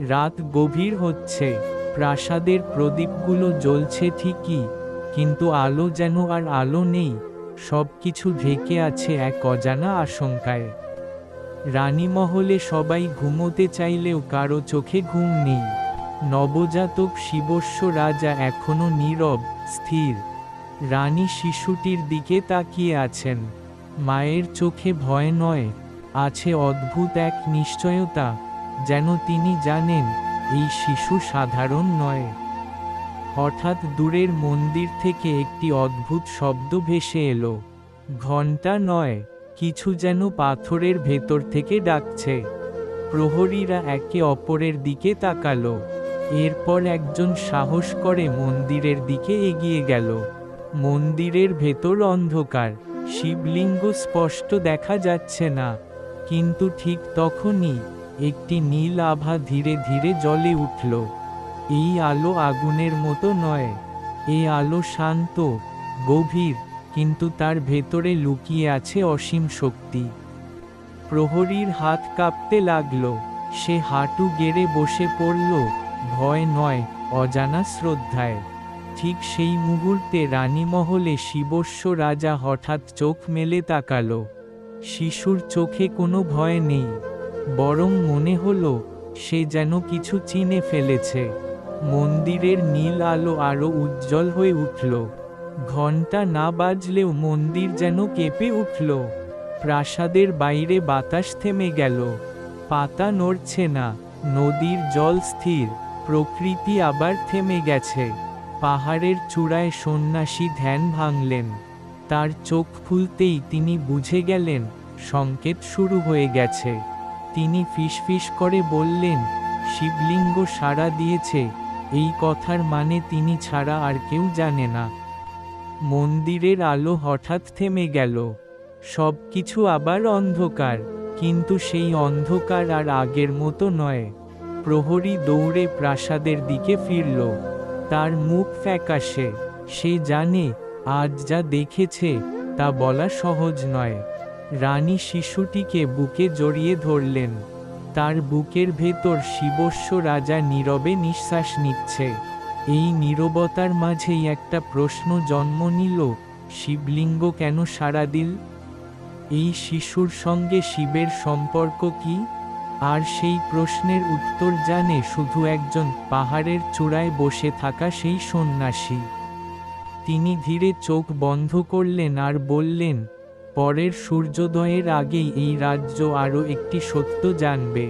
রাত গভীর হচ্ছে, প্রাসাদের প্রদীপগুলো জ্বলছে ঠিকই, কিন্তু আলো যেন আর আলো নেই সব কিছু ঢেকে আছে এক অজানা আশঙ্কায়। রানীমহলে সবাই ঘুমোতে চাইলেও কারও চোখে ঘুম নেই। নবজাতক শিবস্য রাজা এখনও নীরব, স্থির। রানী শিশুটির দিকে তাকিয়ে আছেন। মায়ের চোখে ভয় নয়, আছে অদ্ভুত এক নিশ্চয়তা। যেন তিনি জানেন, এই শিশু সাধারণ নয়। হঠাৎ দূরের মন্দির থেকে একটি অদ্ভুত শব্দ ভেসে এলো। ঘণ্টা নয়, কিছু যেন পাথরের ভেতর থেকে ডাকছে। প্রহরীরা একে অপরের দিকে তাকালো। এরপর একজন সাহস করে মন্দিরের দিকে এগিয়ে গেল। মন্দিরের ভেতর অন্ধকার, শিবলিঙ্গ স্পষ্ট দেখা যাচ্ছে না। কিন্তু ঠিক তখনই একটি নীল আভা ধীরে ধীরে জলে উঠল। এই আলো আগুনের মতো নয়। এই আলো শান্ত, গভীর, কিন্তু তার ভেতরে লুকিয়ে আছে অসীম শক্তি। প্রহরীর হাত কাঁপতে লাগল। সে হাঁটু গেড়ে বসে পড়ল। ভয় নয়, অজানা শ্রদ্ধায়। ঠিক সেই মুহূর্তে রানীমহলে শিবস্য রাজা হঠাৎ চোখ মেলে তাকালো। শিশুর চোখে কোনো ভয় নেই। বরং মনে হলো সে যেন কিছু চিনে ফেলেছে। মন্দিরের নীল আলো আরও উজ্জ্বল হয়ে উঠল। ঘণ্টা না বাজলেও মন্দির যেন কেঁপে উঠল। প্রাসাদের বাইরে বাতাস থেমে গেল। পাতা নড়ছে না, নদীর জল স্থির, প্রকৃতি আবার থেমে গেছে। পাহাড়ের চূড়ায় সন্ন্যাসী ধ্যান ভাঙলেন। তার চোখ খুলতেই তিনি বুঝে গেলেন, সংকেত শুরু হয়ে গেছে। তিনি ফিসফিস করে বললেন, শিবলিঙ্গ সাড়া দিয়েছে, এই কথার মানে তিনি ছাড়া আর কেউ জানে না। মন্দিরের আলো হঠাৎ থেমে গেল। সব কিছু আবার অন্ধকার, কিন্তু সেই অন্ধকার আর আগের মতো নয়। প্রহরী দৌড়ে প্রাসাদের দিকে ফিরল। তার মুখ ফ্যাকাশে। সে জানে, আজ যা দেখেছে, তা বলা সহজ নয়। রানী শিশুটিকে বুকে জড়িয়ে ধরলেন। তার বুকের ভেতর শিবস্য রাজা নীরবে নিঃশ্বাস নিচ্ছে। এই নীরবতার মাঝেই একটা প্রশ্ন জন্ম নিল, শিবলিঙ্গ কেন সাড়া দিল? এই শিশুর সঙ্গে শিবের সম্পর্ক কি? আর সেই প্রশ্নের উত্তর জানে শুধু একজন পাহাড়ের চূড়ায় বসে থাকা সেই সন্ন্যাসী। তিনি ধীরে চোখ বন্ধ করলেন আর বললেন পরের সূর্যোদয়ের আগেই এই রাজ্য আরও একটি সত্য জানবে।